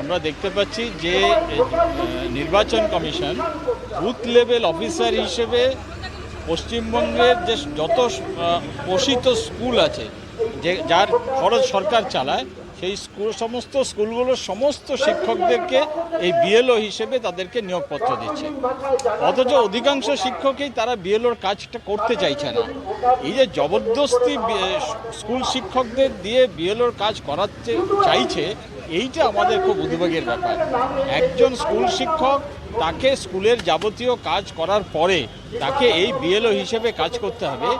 আমরা দেখতে পাচ্ছি যে নির্বাচন কমিশন বুথ লেভেল অফিসার হিসেবে পশ্চিমবঙ্গের যে যত পোষিত স্কুল আছে, যে, যার খরচ সরকার চালায়, সেই স্কুল, সমস্ত স্কুলগুলোর সমস্ত শিক্ষকদেরকে এই বিএলও হিসেবে তাদেরকে নিয়োগপত্র দিচ্ছে। অথচ অধিকাংশ শিক্ষকই তারা বিএলওর কাজটা করতে চাইছে না। এই যে জবরদস্তি স্কুল শিক্ষকদের দিয়ে বিএলওর কাজ করাতে চাইছে এইটা আমাদের খুব উদ্বেগের ব্যাপার। একজন স্কুল শিক্ষক তাকে স্কুলের যাবতীয় কাজ করার পরে তাকে এই বিএলও হিসেবে কাজ করতে হবে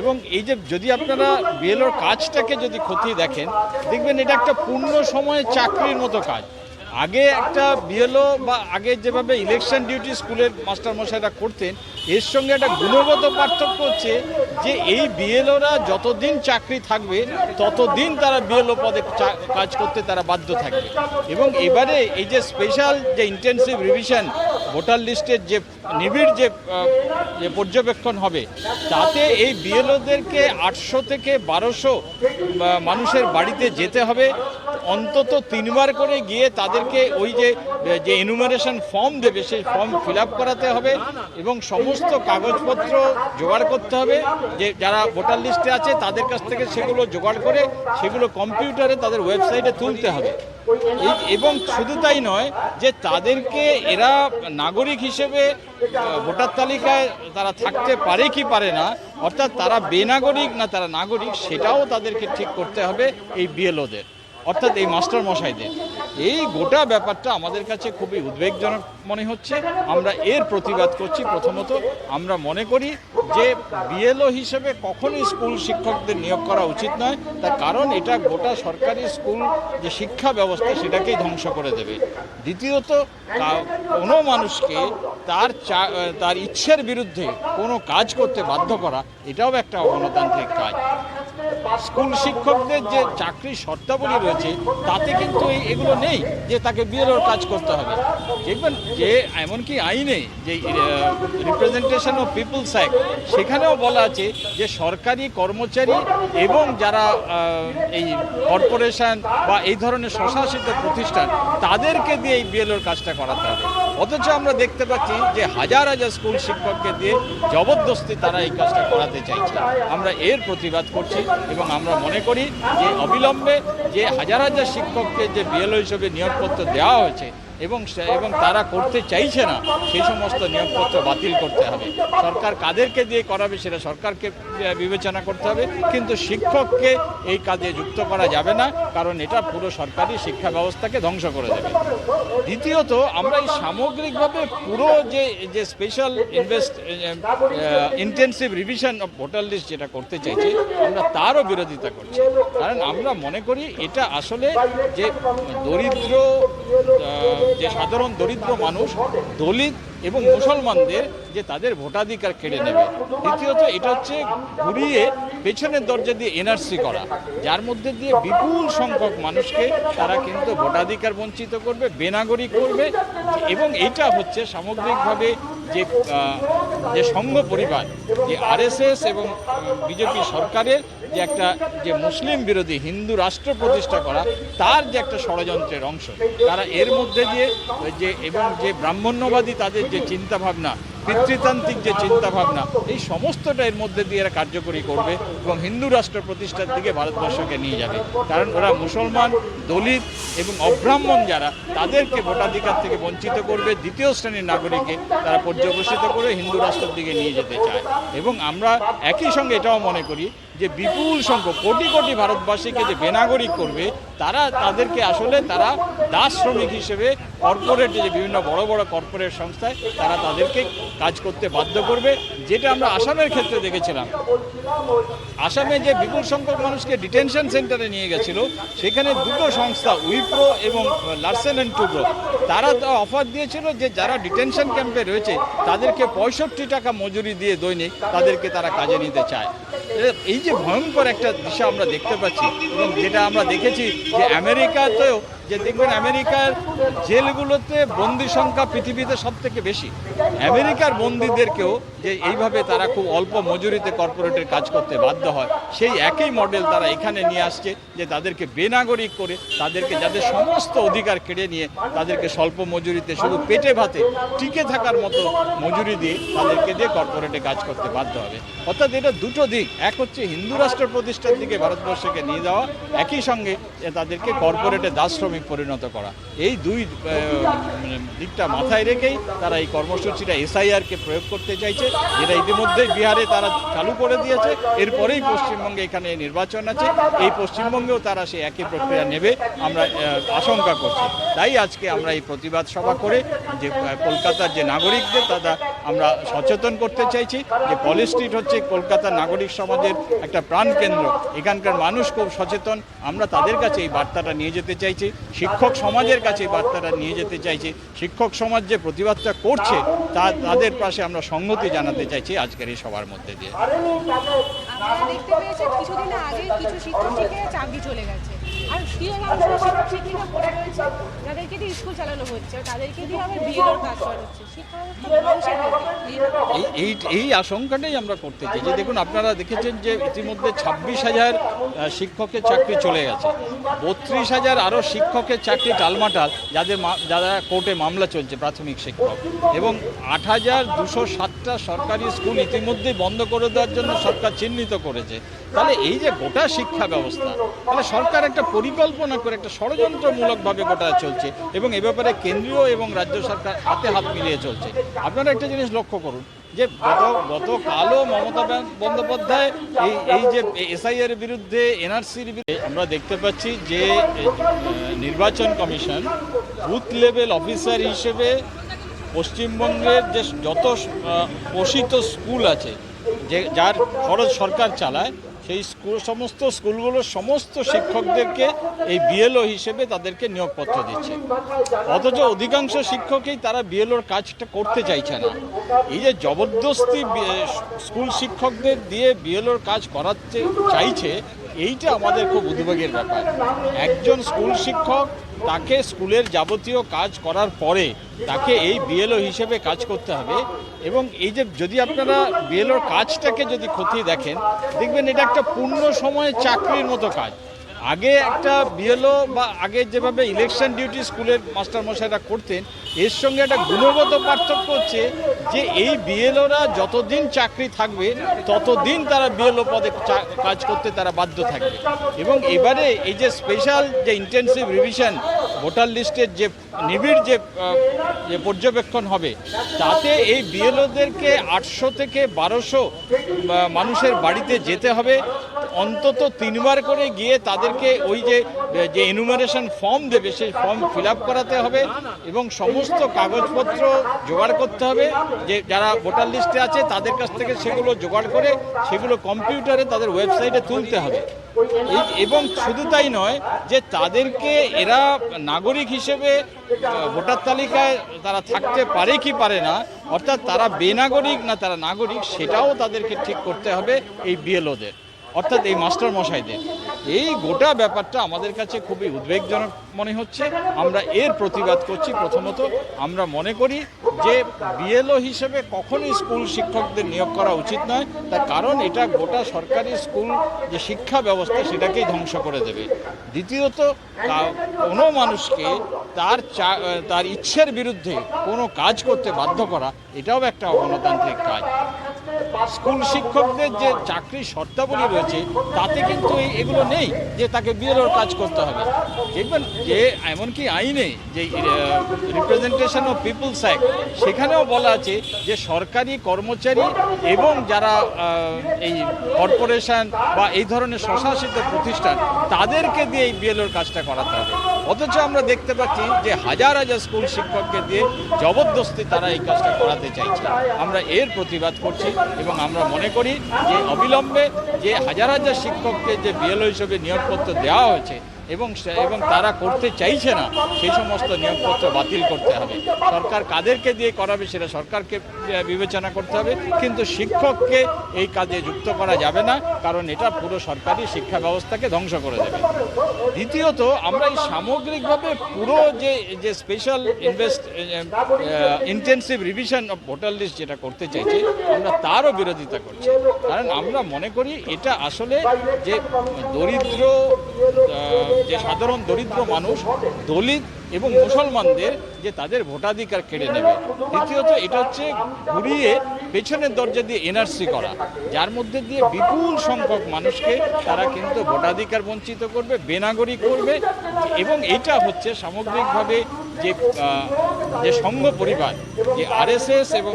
এবং এই যে যদি আপনারা বিএলওর কাজটাকে যদি ক্ষতি দেখেন, দেখবেন এটা একটা পূর্ণ সময়ে চাকরির মতো কাজ। আগে একটা বিএলও বা আগে যেভাবে ইলেকশন ডিউটি স্কুলের মাস্টারমশাইরা করতেন, এর সঙ্গে একটা গুণগত পার্থক্য হচ্ছে যে এই বিএলওরা যতদিন চাকরি থাকবে, ততদিন তারা বিএলও পদে কাজ করতে তারা বাধ্য থাকবে। এবং এবারে এই যে স্পেশাল যে ইন্টেন্সিভ রিভিশন ভোটার লিস্টের যে নিবিড় যে যে পর্যবেক্ষণ হবে, তাতে এই বিএলওদেরকে আটশো থেকে বারোশো মানুষের বাড়িতে যেতে হবে। অন্তত তিনবার করে গিয়ে তাদেরকে ওই যে যে এনুমারেশন ফর্ম দেবে, সেই ফর্ম ফিল করাতে হবে এবং সমস্ত কাগজপত্র জোগাড় করতে হবে যে যারা ভোটার লিস্টে আছে, তাদের কাছ থেকে সেগুলো জোগাড় করে সেগুলো কম্পিউটারে তাদের ওয়েবসাইটে তুলতে হবে। এবং শুধু তাই নয় যে তাদেরকে এরা নাগরিক হিসেবে ভোটার তালিকায় তারা থাকতে পারে কি পারে না, অর্থাৎ তারা বেনাগরিক না তারা নাগরিক, সেটাও তাদেরকে ঠিক করতে হবে এই বিএলওদের অর্থাৎ এই মাস্টার মশাইদের। এই গোটা ব্যাপারটা আমাদের কাছে খুবই উদ্বেগজনক মনে হচ্ছে। আমরা এর প্রতিবাদ করছি। প্রথমত আমরা মনে করি যে বিএলও হিসেবে কখনোই স্কুল শিক্ষকদের নিয়োগ করা উচিত নয়। তার কারণ এটা গোটা সরকারি স্কুল যে শিক্ষা ব্যবস্থা, সেটাকেই ধ্বংস করে দেবে। দ্বিতীয়ত কোনো মানুষকে তার চা- তার ইচ্ছের বিরুদ্ধে কোনো কাজ করতে বাধ্য করা, এটাও একটা অগণতান্ত্রিক কাজ। স্কুল শিক্ষকদের যে চাকরির শর্তাবলী রয়েছে, তাতে কিন্তু এগুলো নেই যে তাকে বিএলওর কাজ করতে হবে। দেখবেন যে এমনকি আইনে যে রিপ্রেজেন্টেশন অফ পিপলস অ্যাক্ট সেখানেও বলা আছে যে সরকারি কর্মচারী এবং যারা এই কর্পোরেশন বা এই ধরনের স্বশাসিত প্রতিষ্ঠান, তাদেরকে দিয়ে এই বিএলওর কাজটা করাতে হবে। অথচ আমরা দেখতে পাচ্ছি যে হাজার হাজার স্কুল শিক্ষককে দিয়ে জবরদস্তি তারা এই কাজটা করাতে চাইছে। আমরা এর প্রতিবাদ করছি এবং আমরা মনে করি যে অবিলম্বে যে হাজার হাজার শিক্ষককে যে বিএলও হিসেবে নিয়োগপত্র দেওয়া হয়েছে এবং এবং তারা করতে চাইছে না, সেই সমস্ত নিয়োগপত্র বাতিল করতে হবে। সরকার কাদেরকে দিয়ে করাবে সেটা সরকারকে বিবেচনা করতে হবে। কিন্তু শিক্ষককে এই কাজে যুক্ত করা যাবে না, কারণ এটা পুরো সরকারি শিক্ষা ব্যবস্থাকে ধ্বংস করে দেবে। দ্বিতীয়ত, আমরা এই সামগ্রিকভাবে পুরো যে যে special invest intensive revision of voter list যেটা করতে চাইছে, আমরা তারও বিরোধিতা করছি। কারণ আমরা মনে করি এটা আসলে যে দরিদ্র যে সাধারণ দরিদ্র মানুষ, দলিত এবং মুসলমানদের যে তাদের ভোটাধিকার কেড়ে নেবে। দ্বিতীয়ত এটা হচ্ছে ঘুরিয়ে পেছনের দরজা দিয়ে এনআরসি করা। যার মধ্যে দিয়ে বিপুল সংখ্যক মানুষকে তারা কিন্তু ভোটাধিকার বঞ্চিত করবে, বেনাগরিক করবে এবং এটা হচ্ছে সামগ্রিকভাবে যে যে সংঘ পরিবার, যে আরএসএস এবং বিজেপি সরকারের যে একটা যে মুসলিম বিরোধী হিন্দু রাষ্ট্র প্রতিষ্ঠা করা, তার যে একটা ষড়যন্ত্রের অংশ। তারা এর মধ্যে দিয়ে যে এবং যে ব্রাহ্মণ্যবাদী তাদের যে চিন্তা ভাবনা পিতৃতান্ত্রিক যে চিন্তা ভাবনা এই সমস্তটা এর মধ্যে দিয়ে এরা কার্যকরী করবে এবং হিন্দু রাষ্ট্র প্রতিষ্ঠার দিকে ভারতবর্ষকে নিয়ে যাবে। কারণ ওরা মুসলমান, দলিত এবং অব্রাহ্মণ যারা, তাদেরকে ভোটাধিকার থেকে বঞ্চিত করবে, দ্বিতীয় শ্রেণির নাগরিককে তারা পর্যবসিত করে হিন্দু রাষ্ট্রের দিকে নিয়ে যেতে চায়। এবং আমরা একই সঙ্গে এটাও মনে করি যে বিপুল সংখ্যক কোটি কোটি ভারতবাসীকে যে বেনাগরিক করবে তারা তাদেরকে আসলে তারা দাস শ্রমিক হিসেবে কর্পোরেট যে বিভিন্ন বড় বড় কর্পোরেট সংস্থায় তারা তাদেরকে কাজ করতে বাধ্য করবে, যেটা আমরা আসামের ক্ষেত্রে দেখেছিলাম। আসামে যে বিপুল সংখ্যক মানুষকে ডিটেনশন সেন্টারে নিয়ে গেছিল, সেখানে দুটো সংস্থা উইপ্রো এবং লার্সেন অ্যান্ড টুব্রো তারা তো অফার দিয়েছিল যে যারা ডিটেনশন ক্যাম্পে রয়েছে, তাদেরকে পঁয়ষট্টি টাকা মজুরি দিয়ে দৈনিক তাদেরকে তারা কাজে নিতে চায়। এই যে ভয়ঙ্কর একটা দিশা আমরা দেখতে পাচ্ছি, এবং যেটা আমরা দেখেছি যে আমেরিকাতেও যে দেখবেন আমেরিকার জেলগুলোতে বন্দি সংখ্যা পৃথিবীতে সব থেকে বেশি। আমেরিকার বন্দীদেরকেও যে এইভাবে তারা খুব অল্প মজুরিতে কর্পোরেটের কাজ করতে বাধ্য হয়, সেই একই মডেল তারা এখানে নিয়ে আসছে যে তাদেরকে বেনাগরিক করে তাদেরকে যাদের সমস্ত অধিকার কেড়ে নিয়ে তাদেরকে স্বল্প মজুরিতে শুধু পেটে ভাতে টিকে থাকার মতো মজুরি দিয়ে তাদেরকে দিয়ে কর্পোরেটে কাজ করতে বাধ্য হবে। অর্থাৎ এটা দুটো দিক, এক হচ্ছে হিন্দু রাষ্ট্র প্রতিষ্ঠার দিকে ভারতবর্ষকে নিয়ে যাওয়া, একই সঙ্গে তাদেরকে কর্পোরেটে দাস শ্রমিক পরিণত করা। এই দুই মানে দিকটা মাথায় রেখেই তারা এই কর্মসূচিটা এসআইআরকে প্রয়োগ করতে চাইছে। যেটা ইতিমধ্যেই বিহারে তারা চালু করে দিয়েছে। এরপরেই পশ্চিমবঙ্গে এখানে নির্বাচন আছে। এই পশ্চিমবঙ্গেও তারা সেই একই প্রক্রিয়া নেবে। আমরা আশঙ্কা করছি। তাই আজকে আমরা এই প্রতিবাদ সভা করে যে কলকাতার যে নাগরিকদের তারা আমরা সচেতন করতে চাইছি যে কলেজ স্ট্রিট হচ্ছে কলকাতার নাগরিক সমাজের একটা প্রাণকেন্দ্র। এখানকার মানুষ খুব সচেতন। আমরা তাদের কাছে এই বার্তাটা নিয়ে যেতে চাইছি। শিক্ষক সমাজের কাছে এই বার্তাটা নিয়ে যেতে চাইছি। শিক্ষক সমাজ যে প্রতিবাদটা করছে, তা তাদের পাশে আমরা সংহতি জানাতে চাইছি আজকের এই সবার মধ্যে দিয়ে। কিছুদিন আগে কিছু শিক্ষার্থীকে চাকরি চলে গেছে। আর শিক্ষক পড়ে রয়েছে যাদেরকে দিয়ে স্কুল চালানো হচ্ছে তাদেরকে দিয়ে আবার বিএলওর কাজ করাচ্ছে। এই এই এই আশঙ্কাটাই আমরা করতে চাই। যে দেখুন আপনারা দেখেছেন যে ইতিমধ্যে ছাব্বিশ হাজার শিক্ষকের চাকরি চলে গেছে। বত্রিশ হাজার আরও শিক্ষকের চাকরি টালমাটাল যাদের যারা কোর্টে মামলা চলছে প্রাথমিক শিক্ষক। এবং আট হাজার দুশো সাতটা সরকারি স্কুল ইতিমধ্যেই বন্ধ করে দেওয়ার জন্য সরকার চিহ্নিত করেছে। তাহলে এই যে গোটা শিক্ষা ব্যবস্থা, তাহলে সরকার একটা পরিকল্পনা করে, একটা ষড়যন্ত্রমূলকভাবে গোটা চলছে এবং এ ব্যাপারে কেন্দ্রীয় এবং রাজ্য সরকার হাতে হাত মিলিয়ে চলছে। আপনারা একটা জিনিস লক্ষ্য করুন, যে গত, গতকালও মমতা বন্দ্যোপাধ্যায় এই এই যে এসআইআর বিরুদ্ধে, এনআরসির বিরুদ্ধে, আমরা দেখতে পাচ্ছি যে নির্বাচন কমিশন বুথ লেভেল অফিসার হিসেবে পশ্চিমবঙ্গের যে যত পোষিত স্কুল আছে, যে যার খরচ সরকার চালায়, সেই স্কুল, সমস্ত স্কুলগুলোর সমস্ত শিক্ষকদেরকে এই বিএলও হিসেবে তাদেরকে নিয়োগপত্র দিচ্ছে। অথচ অধিকাংশ শিক্ষকই তারা বিএলওর কাজটা করতে চাইছে না। এই যে জবরদস্তি স্কুল শিক্ষকদের দিয়ে বিএলওর কাজ করাতে চাইছে, এইটা আমাদের খুব উদ্বেগের ব্যাপার। একজন স্কুল শিক্ষক তাকে স্কুলের যাবতীয় কাজ করার পরে তাকে এই বিএলও হিসেবে কাজ করতে হবে। এবং এই যে যদি আপনারা বিএলওর কাজটাকে যদি খতিয়ে দেখেন, দেখবেন এটা একটা পূর্ণ সময়ে চাকরির মতো কাজ। আগে একটা বিএলও বা আগে যেভাবে ইলেকশন ডিউটি স্কুলের মাস্টারমশাইরা করতেন, এর সঙ্গে একটা গুণগত পার্থক্য হচ্ছে যে এই বিএলওরা যতদিন চাকরি থাকবে, ততদিন তারা বিএলও পদে কাজ করতে তারা বাধ্য থাকবে। এবং এবারে এই যে স্পেশাল যে ইন্টেন্সিভ রিভিশন ভোটার লিস্টের যে নিবিড় যে যে পর্যবেক্ষণ হবে, তাতে এই বিএলওদেরকে আটশো থেকে বারোশো মানুষের বাড়িতে যেতে হবে। অন্তত তিনবার করে গিয়ে তাদেরকে ওই যে যে এনুমারেশন ফর্ম দেবে, সেই ফর্ম ফিল করাতে হবে এবং সমস্ত কাগজপত্র জোগাড় করতে হবে যে যারা ভোটার লিস্টে আছে, তাদের কাছ থেকে সেগুলো জোগাড় করে সেগুলো কম্পিউটারে তাদের ওয়েবসাইটে তুলতে হবে। এবং শুধু তাই নয় যে তাদেরকে এরা নাগরিক হিসেবে ভোটার তালিকায় তারা থাকতে পারে কি পারে না, অর্থাৎ তারা বেনাগরিক না তারা নাগরিক, সেটাও তাদেরকে ঠিক করতে হবে এই বিএলওদের অর্থাৎ এই মাস্টার মশাইদের। এই গোটা ব্যাপারটা আমাদের কাছে খুবই উদ্বেগজনক মনে হচ্ছে। আমরা এর প্রতিবাদ করছি। প্রথমত আমরা মনে করি যে বিএলও হিসেবে কখনোই স্কুল শিক্ষকদের নিয়োগ করা উচিত নয়। তার কারণ এটা গোটা সরকারি স্কুল যে শিক্ষা ব্যবস্থা, সেটাকেই ধ্বংস করে দেবে। দ্বিতীয়ত কোনো মানুষকে তার চা- তার ইচ্ছের বিরুদ্ধে কোনো কাজ করতে বাধ্য করা, এটাও একটা অগণতান্ত্রিক কাজ। স্কুল শিক্ষকদের যে চাকরির শর্তাবলী রয়েছে, তাতে কিন্তু এগুলো নেই যে তাকে বিএলওর কাজ করতে হবে। দেখবেন যে এমনকি আইনে যে রিপ্রেজেন্টেশন অফ পিপলস অ্যাক্ট সেখানেও বলা আছে যে সরকারি কর্মচারী এবং যারা এই কর্পোরেশন বা এই ধরনের স্বশাসিত প্রতিষ্ঠান, তাদেরকে দিয়ে এই বিএলওর কাজটা করাতে হবে। অথচ আমরা দেখতে পাচ্ছি যে হাজার হাজার স্কুল শিক্ষককে দিয়ে জবরদস্তি তারা এই কাজটা করাতে চাইছে। আমরা এর প্রতিবাদ করছি এবং আমরা মনে করি যে অবিলম্বে যে হাজার হাজার শিক্ষককে যে বিএলও হিসেবে নিয়োগপত্র দেওয়া হয়েছে এবং এবং তারা করতে চাইছে না, সেই সমস্ত নিয়োগপত্র বাতিল করতে হবে। সরকার কাদেরকে দিয়ে করাবে সেটা সরকারকে বিবেচনা করতে হবে, কিন্তু শিক্ষককে এই কাজে যুক্ত করা যাবে না, কারণ এটা পুরো সরকারি শিক্ষা ব্যবস্থাকে ধ্বংস করে দেবে। দ্বিতীয়ত, আমরা এই সামগ্রিকভাবে পুরো যে যে special invest intensive revision of voter list যেটা করতে চাইছে, আমরা তারও বিরোধিতা করছি। কারণ আমরা মনে করি এটা আসলে যে দরিদ্র যে সাধারণ দরিদ্র মানুষ, দলিত এবং মুসলমানদের যে তাদের ভোটাধিকার কেড়ে নেবে। দ্বিতীয়ত এটা হচ্ছে ঘুরিয়ে পেছনের দরজা দিয়ে এনআরসি করা। যার মধ্যে দিয়ে বিপুল সংখ্যক মানুষকে তারা কিন্তু ভোটাধিকার বঞ্চিত করবে, বেনাগরিক করবে এবং এটা হচ্ছে সামগ্রিকভাবে যে যে সংঘ পরিবার, যে আরএসএস এবং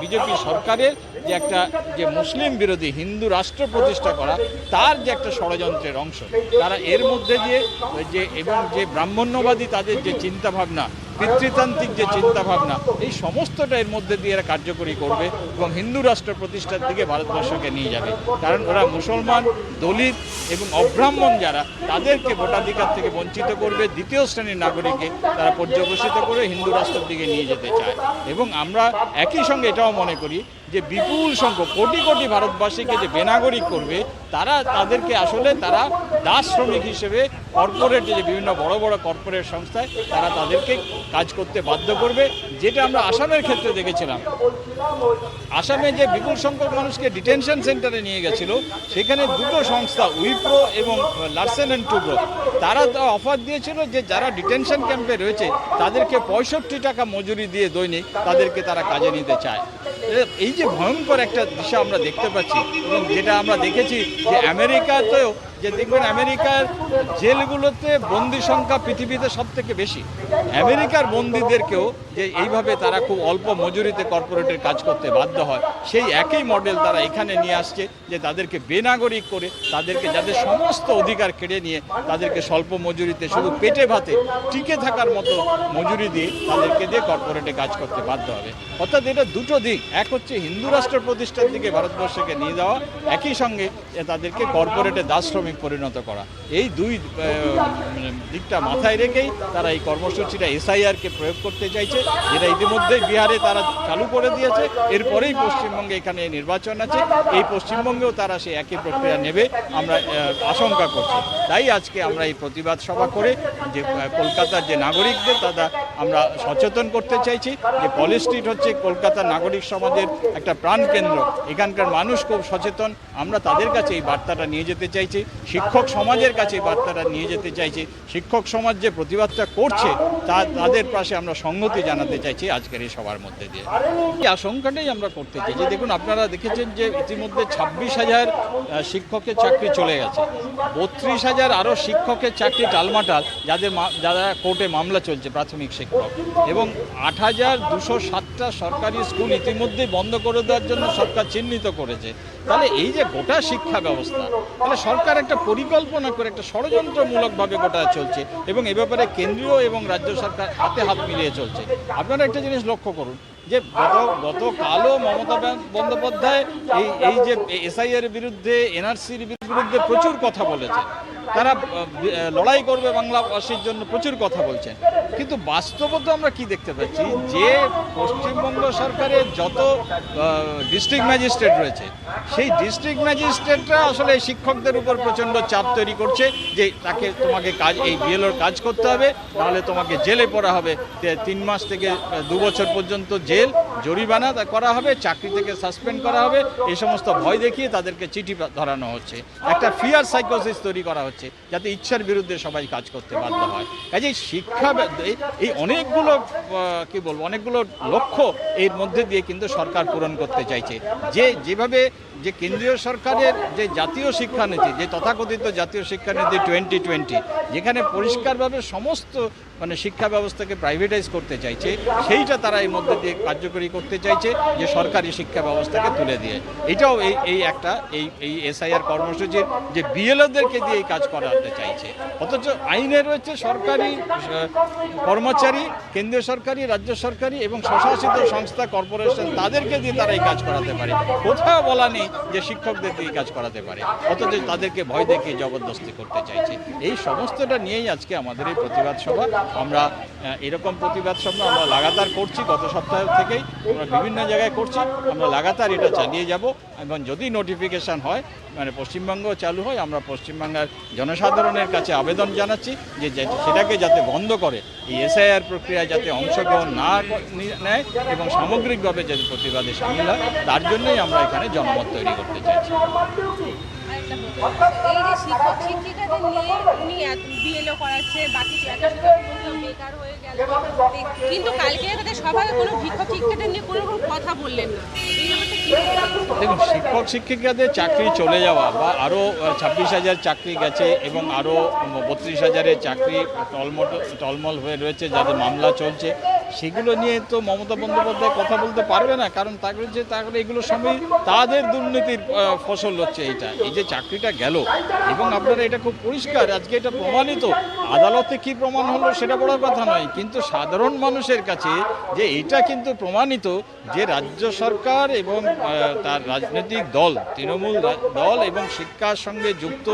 বিজেপি সরকারের যে একটা যে মুসলিম বিরোধী হিন্দু রাষ্ট্র প্রতিষ্ঠা করা, তার যে একটা ষড়যন্ত্রের অংশ। তারা এর মধ্যে দিয়ে যে, এবং যে ব্রাহ্মণ্যবাদী তাদের যে চিন্তাভাবনা, পিতৃতান্ত্রিক যে চিন্তাভাবনা, এই সমস্তটা এর মধ্যে দিয়ে এরা কার্যকরী করবে এবং হিন্দু রাষ্ট্র প্রতিষ্ঠার দিকে ভারতবর্ষকে নিয়ে যাবে। কারণ ওরা মুসলমান, দলিত এবং অব্রাহ্মণ যারা, তাদেরকে ভোটাধিকার থেকে বঞ্চিত করবে, দ্বিতীয় শ্রেণির নাগরিককে তারা পর্যবসিত করে হিন্দু রাষ্ট্রের দিকে নিয়ে যেতে চায়। এবং আমরা একই সঙ্গে এটাও মনে করি যে বিপুল সংখ্যক, কোটি কোটি ভারতবাসীকে যে বেনাগরিক করবে, তারা তাদেরকে আসলে তারা দাস শ্রমিক হিসেবে কর্পোরেট যে বিভিন্ন বড় বড় কর্পোরেট সংস্থায় তারা তাদেরকে কাজ করতে বাধ্য করবে, যেটা আমরা আসামের ক্ষেত্রে দেখেছিলাম। আসামে যে বিপুল সংখ্যক মানুষকে ডিটেনশন সেন্টারে নিয়ে গেছিল, সেখানে দুটো সংস্থা, উইপ্রো এবং লার্সেন অ্যান্ড টুব্রো, তারা তো অফার দিয়েছিল যে যারা ডিটেনশন ক্যাম্পে রয়েছে, তাদেরকে পঁয়ষট্টি টাকা মজুরি দিয়ে দৈনিক তাদেরকে তারা কাজে নিতে চায়। এই যে ভয়ঙ্কর একটা দিশা আমরা দেখতে পাচ্ছি এবং যেটা আমরা দেখেছি যে আমেরিকাতেও যে দেখবেন আমেরিকার জেলগুলোতে বন্দি সংখ্যা পৃথিবীতে সব থেকে বেশি। আমেরিকার বন্দীদেরকেও যে এইভাবে তারা খুব অল্প মজুরিতে কর্পোরেটের কাজ করতে বাধ্য হয়, সেই একই মডেল তারা এখানে নিয়ে আসছে যে তাদেরকে বেনাগরিক করে তাদেরকে যাদের সমস্ত অধিকার কেড়ে নিয়ে তাদেরকে স্বল্প মজুরিতে শুধু পেটে ভাতে টিকে থাকার মতো মজুরি দিয়ে তাদেরকে দিয়ে কর্পোরেটে কাজ করতে বাধ্য হবে। অর্থাৎ এটা দুটো দিক, এক হচ্ছে হিন্দু রাষ্ট্র প্রতিষ্ঠার দিকে ভারতবর্ষকে নিয়ে যাওয়া, একই সঙ্গে তাদেরকে কর্পোরেটে দাস পরিণত করা। এই দুই দিকটা মাথায় রেখেই তারা এই কর্মসূচিটা এসআইআরকে প্রয়োগ করতে চাইছে, যেটা ইতিমধ্যেই বিহারে তারা চালু করে দিয়েছে। এরপরেই পশ্চিমবঙ্গে এখানে নির্বাচন আছে। এই পশ্চিমবঙ্গেও তারা সেই একই প্রক্রিয়া নেবে, আমরা আশঙ্কা করছি। তাই আজকে আমরা এই প্রতিবাদ সভা করে যে কলকাতার যে নাগরিকদের, তারা আমরা সচেতন করতে চাইছি যে, পলি স্ট্রিট হচ্ছে কলকাতার নাগরিক সমাজের একটা প্রাণকেন্দ্র। এখানকার মানুষ খুব সচেতন। আমরা তাদের কাছে এই বার্তাটা নিয়ে যেতে চাইছি। শিক্ষক সমাজের কাছে বার্তাটা নিয়ে যেতে চাইছি। শিক্ষক সমাজ যে প্রতিবাদটা করছে, তা তাদের পাশে আমরা সংহতি জানাতে চাইছি আজকের এই সবার মধ্যে দিয়ে। এই আশঙ্কাটাই আমরা করতে চাই। যে দেখুন, আপনারা দেখেছেন যে ইতিমধ্যে ছাব্বিশ হাজার শিক্ষকের চাকরি চলে গেছে। বত্রিশ হাজার আরও শিক্ষকের চাকরি টালমাটাল, যাদের যারা কোর্টে মামলা চলছে প্রাথমিক শিক্ষক। এবং আট হাজার দুশো সাতটা সরকারি স্কুল ইতিমধ্যেই বন্ধ করে দেওয়ার জন্য সরকার চিহ্নিত করেছে। তাহলে এই যে গোটা শিক্ষা ব্যবস্থা, তাহলে সরকার একটা পরিকল্পনা করে একটা ষড়যন্ত্রমূলকভাবে গোটা চলছে এবং এ ব্যাপারে কেন্দ্রীয় এবং রাজ্য সরকার হাতে হাত মিলিয়ে চলছে। আপনারা একটা জিনিস লক্ষ্য করুন, যে গত, গতকালও মমতা বন্দ্যোপাধ্যায় এই এই যে এসআইআর বিরুদ্ধে, এনআরসির বিরুদ্ধে প্রচুর কথা বলেছে তারা লড়াই করবে বাংলাভাষীর জন্য প্রচুর কথা বলছেন। কিন্তু বাস্তবত আমরা কি দেখতে পাচ্ছি? যে পশ্চিমবঙ্গ সরকারের যত ডিস্ট্রিক্ট ম্যাজিস্ট্রেট রয়েছে, সেই ডিস্ট্রিক্ট ম্যাজিস্ট্রেটরা আসলে শিক্ষকদের উপর প্রচণ্ড চাপ তৈরি করছে যে তাকে, তোমাকে কাজ, এই বিএলওর কাজ করতে হবে তাহলে তোমাকে জেলে পড়া হবে। তিন মাস থেকে দু বছর পর্যন্ত জেল, জরিমানা করা হবে, চাকরি থেকে সাসপেন্ড করা হবে। এই সমস্ত ভয় দেখিয়ে তাদেরকে চিঠি ধরানো হচ্ছে। একটা ফিয়ার সাইকোসিস তৈরি করা হচ্ছে। যাতে ইচ্ছার বিরুদ্ধে সবাই কাজ করতে বাধ্য হয়। কাজেই শিক্ষা এই- এই অনেকগুলো কি বলব অনেকগুলো লক্ষ্য এর মধ্যে দিয়ে কিন্তু সরকার পূরণ করতে চাইছে। যে যেভাবে যে কেন্দ্রীয় সরকারের যে জাতীয় শিক্ষানীতি, যে তথাকথিত জাতীয় শিক্ষানীতি টোয়েন্টি টোয়েন্টি যেখানে পরিষ্কারভাবে সমস্ত মানে শিক্ষা ব্যবস্থাকে প্রাইভেটাইজ করতে চাইছে, সেইটা তারা এর মধ্যে দিয়ে কার্যকরী করতে চাইছে, যে সরকারি শিক্ষা ব্যবস্থাকে তুলে দিয়ে। এটাও এই এই একটা, এই এই এসআইআর কর্মসূচির যে বিএলওদেরকে দিয়ে এই কাজ করাতে চাইছে। অথচ আইনে রয়েছে সরকারি কর্মচারী, কেন্দ্রীয় সরকারি, রাজ্য সরকারি এবং স্বশাসিত সংস্থা, কর্পোরেশন, তাদেরকে দিয়ে তারা এই কাজ করাতে পারে। কোথাও বলা নেই যে শিক্ষকদের দিয়ে কাজ করাতে পারে। অথচ তাদেরকে ভয় দেখিয়ে জবরদস্তি করতে চাইছে। এই সমস্তটা নিয়েই আজকে আমাদের এই প্রতিবাদ সভা। আমরা এরকম প্রতিবাদ সভা আমরা লাগাতার করছি। গত সপ্তাহ থেকেই আমরা বিভিন্ন জায়গায় করছি। আমরা লাগাতার এটা চালিয়ে যাব। এবং যদি নোটিফিকেশান হয় মানে পশ্চিমবঙ্গ চালু হয়, আমরা পশ্চিমবাংলার জনসাধারণের কাছে আবেদন জানাচ্ছি যে সেটাকে যাতে বন্ধ করে, এই এসআইআর প্রক্রিয়ায় যাতে অংশগ্রহণ না নেয় এবং সামগ্রিকভাবে যাতে প্রতিবাদে সামিল হয়, তার জন্যই আমরা এখানে জনমত তৈরি করতে চাইছি। শিক্ষক শিক্ষিকাদের নিয়ে উনি বিএলও করাচ্ছে, বাকি কিন্তু কালকে তাদের সভায় কোনো শিক্ষক শিক্ষিকাদের নিয়ে কোনো কথা বললেন না। দেখুন, শিক্ষক শিক্ষিকাদের চাকরি চলে যাওয়া বা আরও ছাব্বিশ হাজার চাকরি গেছে এবং আরও বত্রিশ হাজারের চাকরি টলমট, টলমল হয়ে রয়েছে, যাদের মামলা চলছে। সেগুলো নিয়ে তো মমতা বন্দ্যোপাধ্যায় কথা বলতে পারবে না, কারণ তাকে যে তাহলে এগুলো সবই তাদের দুর্নীতির ফসল হচ্ছে এইটা। এই যে চাকরিটা গেল, এবং আপনারা এটা খুব পরিষ্কার, আজকে এটা প্রমাণিত। আদালতে কি প্রমাণ হলো সেটা বড় কথা নয়, কিন্তু সাধারণ মানুষের কাছে যে এটা কিন্তু প্রমাণিত যে রাজ্য সরকার এবং তার রাজনৈতিক দল, তৃণমূল দল এবং শিক্ষার সঙ্গে যুক্ত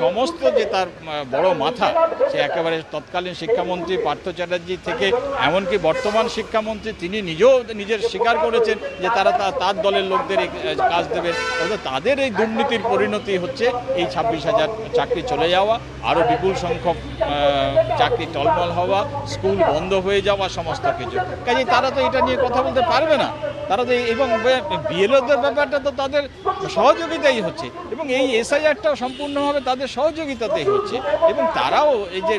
সমস্ত যে তার বড় মাথা, সে একেবারে তৎকালীন শিক্ষামন্ত্রী পার্থ চ্যাটার্জি থেকে, এমনকি বর্তমান শিক্ষামন্ত্রী, তিনি নিজেও নিজের স্বীকার করেছেন যে তারা তার দলের লোকদের কাজ দেবে। অর্থাৎ তাদের এই দুর্নীতির পরিণতি হচ্ছে এই ছাব্বিশ হাজার চাকরি চলে যাওয়া আরও বিপুল সংখ্যক চাকরি টলমল হওয়া, স্কুল বন্ধ হয়ে যাওয়া, সমস্ত কিছু। কাজে তারা তো এটা নিয়ে কথা বলতে পারবে না। তারা তো এবং বিএলওদের ব্যাপারটা তো তাদের সহযোগিতাই হচ্ছে। এবং এই এসআইআরটাও সম্পূর্ণভাবে তাদের সহযোগিতাতেই হচ্ছে। এবং তারাও এই যে,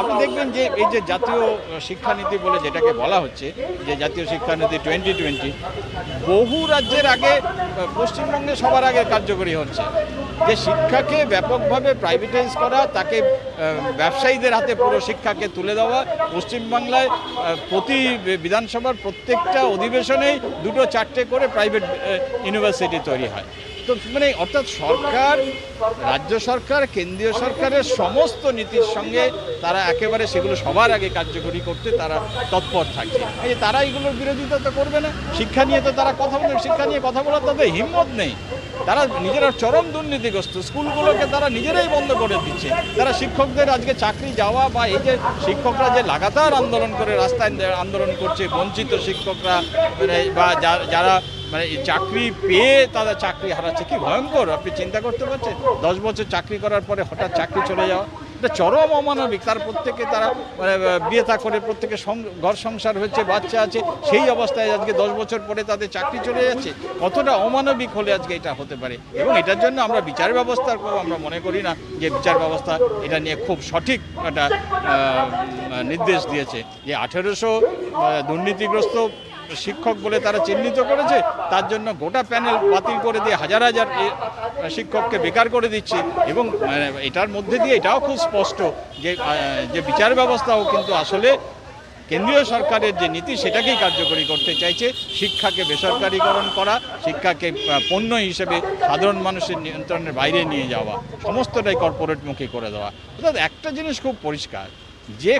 আপনি দেখবেন যে এই যে জাতীয় শিক্ষানীতি বলে যেটাকে বলা হচ্ছে যে জাতীয় শিক্ষানীতি টোয়েন্টি টোয়েন্টি বহু রাজ্যের আগে পশ্চিমবঙ্গে সবার আগে কার্যকরী হচ্ছে। যে শিক্ষাকে ব্যাপকভাবে প্রাইভেটাইজ করা, তাকে ব্যবসায়ীদের হাতে পুরো শিক্ষাকে তুলে দেওয়া, পশ্চিমবাংলায় প্রতি বিধানসভার প্রত্যেকটা অধিবেশনেই দুটো চারটে করে প্রাইভেট ইউনিভার্সিটি তৈরি হয়। তো মানে অর্থাৎ সরকার, রাজ্য সরকার, কেন্দ্রীয় সরকারের সমস্ত নীতির সঙ্গে তারা একেবারে সেগুলো সবার আগে কার্যকরী করতে তারা তৎপর থাকছে এই তারা এগুলোর বিরোধিতা তো করবে না। শিক্ষা নিয়ে তো তারা কথা বলবে, শিক্ষা নিয়ে কথা বলার তাদের হিম্মত নেই। তারা নিজেরা চরম দুর্নীতিগ্রস্ত। স্কুলগুলোকে তারা নিজেরাই বন্ধ করে দিচ্ছে। তারা শিক্ষকদের আজকে চাকরি যাওয়া বা এই যে শিক্ষকরা যে লাগাতার আন্দোলন করে রাস্তায় আন্দোলন করছে, বঞ্চিত শিক্ষকরা মানে বা যারা মানে চাকরি পেয়ে তারা চাকরি হারাচ্ছে, কি ভয়ঙ্কর, আপনি চিন্তা করতে পারছেন? দশ বছর চাকরি করার পরে হঠাৎ চাকরি চলে যাওয়া। এটা চরম অমানবিক। তার প্রত্যেকে তারা মানে বিয়ে থা করে প্রত্যেকে ঘর সংসার হচ্ছে, বাচ্চা আছে, সেই অবস্থায় আজকে দশ বছর পরে তাদের চাকরি চলে যাচ্ছে। কতটা অমানবিক হলে আজকে এটা হতে পারে? এবং এটার জন্য আমরা বিচার ব্যবস্থার খুব আমরা মনে করি না যে বিচার ব্যবস্থা এটা নিয়ে খুব সঠিক একটা নির্দেশ দিয়েছে। যে আঠেরোশো দুর্নীতিগ্রস্ত শিক্ষক বলে তারা চিহ্নিত করেছে। তার জন্য গোটা প্যানেল বাতিল করে দিয়ে হাজার হাজার শিক্ষককে বেকার করে দিচ্ছে এবং এটার মধ্যে দিয়ে এটাও খুব স্পষ্ট যে যে বিচার ব্যবস্থাও কিন্তু আসলে কেন্দ্রীয় সরকারের যে নীতি সেটাকেই কার্যকরী করতে চাইছে। শিক্ষাকে বেসরকারীকরণ করা, শিক্ষাকে পণ্য হিসেবে সাধারণ মানুষের নিয়ন্ত্রণের বাইরে নিয়ে যাওয়া, সমস্তটাই কর্পোরেটমুখী করে দেওয়া। অর্থাৎ একটা জিনিস খুব পরিষ্কার যে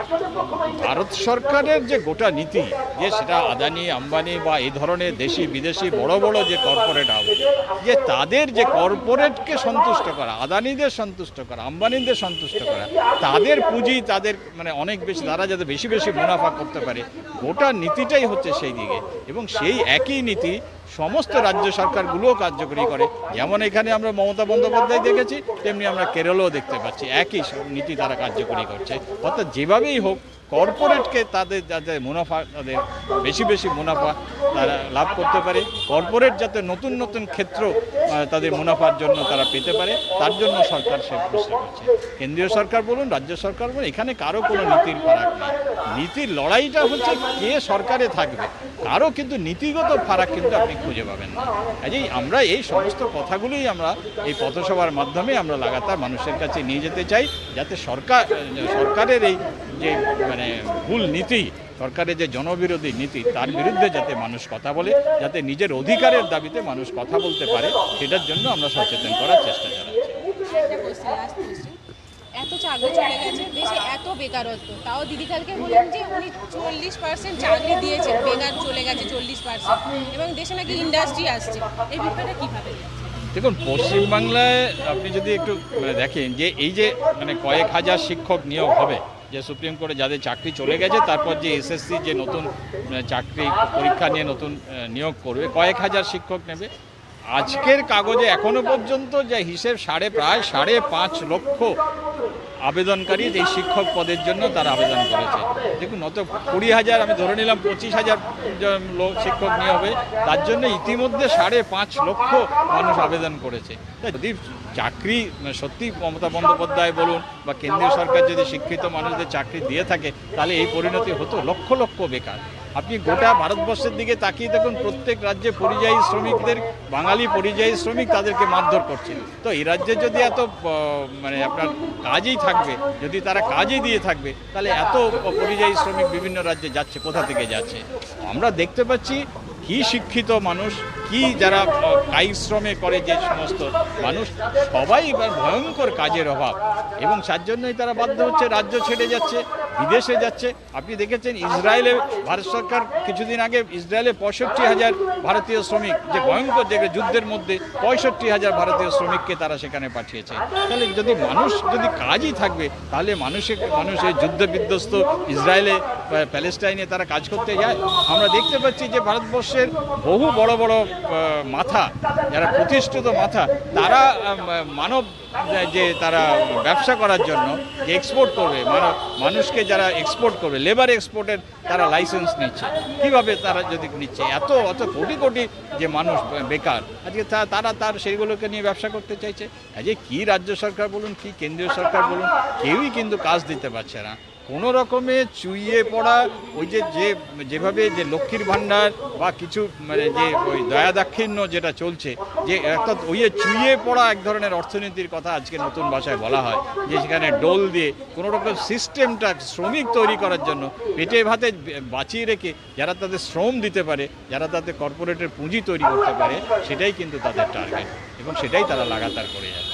ভারত সরকারের যে গোটা নীতি, যে সেটা আদানি, আম্বানি বা এই ধরনের দেশি, বিদেশি বড় বড় যে কর্পোরেট হাউস, যে তাদের যে কর্পোরেটকে সন্তুষ্ট করা, আদানিদের সন্তুষ্ট করা, আম্বানিদের সন্তুষ্ট করা, তাদের পুঁজি তাদের মানে অনেক বেশি, তারা যাতে বেশি বেশি মুনাফা করতে পারে, গোটা নীতিটাই হচ্ছে সেই দিকে। এবং সেই একই নীতি সমস্ত রাজ্য সরকারগুলোও কার্যকরী করে। যেমন এখানে আমরা মমতা বন্দ্যোপাধ্যায় দেখেছি, তেমনি আমরা কেরলেও দেখতে পাচ্ছি। একই নীতি তারা কার্যকরী করছে। অর্থাৎ যেভাবেই হোক কর্পোরেটকে তাদের যাতে মুনাফা, তাদের বেশি বেশি মুনাফা তারা লাভ করতে পারে, কর্পোরেট যাতে নতুন নতুন ক্ষেত্র তাদের মুনাফার জন্য তারা পেতে পারে, তার জন্য সরকার সে চেষ্টা করছে। কেন্দ্রীয় সরকার বলুন, রাজ্য সরকার বলুন, এখানে কারও কোনো নীতির ফারাক নেই। নীতির লড়াইটা হচ্ছে কে সরকারে থাকবে, কারও কিন্তু নীতিগত ফারাক কিন্তু আপনি খুঁজে পাবেন না। কাজেই আমরা এই সমস্ত কথাগুলোই আমরা এই পথসভার মাধ্যমে আমরা লাগাতার মানুষের কাছে নিয়ে যেতে চাই, যাতে সরকার সরকারের এই যে মানে ভুল নীতি সরকারের যে জনবিরোধী নীতি তার বিরুদ্ধে যাতে মানুষ কথা বলে যাতে নিজের অধিকারের দাবিতে মানুষ কথা বলতে পারে সেটার জন্য আমরা সচেতন করার চেষ্টা চালাচ্ছি। এত চাকরি চলে গেছে দেশে এত বেকারত্ব তাও দিদি কালকে বললেন যে উনি চল্লিশ পার্সেন্ট চাকরি দিয়েছেন বেকার চলে গেছে চল্লিশ পার্সেন্ট এবং দেশে নাকি ইন্ডাস্ট্রি আসছে। এই বিষয়টা কীভাবে দেখুন পশ্চিমবাংলায় আপনি যদি একটু মানে দেখেন যে এই যে মানে কয়েক হাজার শিক্ষক নিয়োগ হবে যে সুপ্রিম কোর্টে যাদের চাকরি চলে গেছে, তারপর যে এসএসসি যে নতুন চাকরি পরীক্ষা নিয়ে নতুন নিয়োগ করবে, কয়েক হাজার শিক্ষক নেবে। আজকের কাগজে এখনও পর্যন্ত যে হিসেব সাড়ে প্রায় সাড়ে পাঁচ লক্ষ আবেদনকারী এই শিক্ষক পদের জন্য তারা আবেদন করেছে। দেখুন, অত কুড়ি হাজার, আমি ধরে নিলাম পঁচিশ হাজার লোক, শিক্ষক নিয়ে হবে, তার জন্য ইতিমধ্যে সাড়ে পাঁচ লক্ষ মানুষ আবেদন করেছে। যদি চাকরি মানে সত্যি মমতা বন্দ্যোপাধ্যায় বলুন বা কেন্দ্রীয় সরকার যদি শিক্ষিত মানুষদের চাকরি দিয়ে থাকে, তাহলে এই পরিণতি হতো লক্ষ লক্ষ বেকার। আপনি গোটা ভারতবর্ষের দিকে তাকিয়ে দেখুন, প্রত্যেক রাজ্যে পরিযায়ী শ্রমিকদের, বাঙালি পরিযায়ী শ্রমিক তাদেরকে মারধর করছেন তো এই রাজ্যে যদি এত মানে আপনার কাজই থাকবে, যদি তারা কাজই দিয়ে থাকবে, তাহলে এত পরিযায়ী শ্রমিক বিভিন্ন রাজ্যে যাচ্ছে, কোথা থেকে যাচ্ছে? আমরা দেখতে পাচ্ছি কি শিক্ষিত মানুষ, কি যারা কায়িক শ্রমে করে যে সমস্ত মানুষ, সবাই এবার ভয়ঙ্কর কাজের অভাব। এবং তার জন্যই তারা বাধ্য হচ্ছে, রাজ্য ছেড়ে যাচ্ছে, বিদেশে যাচ্ছে। আপনি দেখেছেন, ইসরায়েলে ভারত সরকার কিছুদিন আগে ইসরায়েলে পঁয়ষট্টি হাজার ভারতীয় শ্রমিক, যে ভয়ঙ্কর যে যুদ্ধের মধ্যে পঁয়ষট্টি হাজার ভারতীয় শ্রমিককে তারা সেখানে পাঠিয়েছে। তাহলে যদি মানুষ, যদি কাজই থাকবে, তাহলে মানুষের, মানুষ এই যুদ্ধ বিধ্বস্ত ইসরায়েলে প্যালেস্টাইনে তারা কাজ করতে যায়। আমরা দেখতে পাচ্ছি যে ভারতবর্ষের বহু বড় বড় মাথা, যারা প্রতিষ্ঠিত মাথা, তারা মানব, যে তারা ব্যবসা করার জন্য যে এক্সপোর্ট করবে মানুষকে যারা এক্সপোর্ট করবে লেবার এক্সপোর্টের তারা লাইসেন্স নিচ্ছে। কীভাবে তারা যদি নিচ্ছে? এত, অত কোটি কোটি যে মানুষ বেকার। আজকে তারা তার সেইগুলোকে নিয়ে ব্যবসা করতে চাইছে। আজকে কি রাজ্য সরকার বলুন, কি কেন্দ্রীয় সরকার বলুন, কেউই কিন্তু কাজ দিতে পারছে না। কোনো রকমে চুইয়ে পড়া, ওই যে যে, যেভাবে যে লক্ষ্মীর ভাণ্ডার বা কিছু মানে যে ওই দয়া দাক্ষিণ্য যেটা চলছে, যে অর্থাৎ ওই যে চুইয়ে পড়া এক ধরনের অর্থনীতির কথা আজকে নতুন ভাষায় বলা হয়, যে সেখানে ডোল দিয়ে কোনো রকম সিস্টেমটা শ্রমিক তৈরি করার জন্য পেটে ভাতে বাঁচিয়ে রেখে যারা তাদের শ্রম দিতে পারে, যারা তাদের কর্পোরেটের পুঁজি তৈরি করতে পারে, সেটাই কিন্তু তাদের টার্গেট এবং সেটাই তারা লাগাতার করে যাচ্ছে।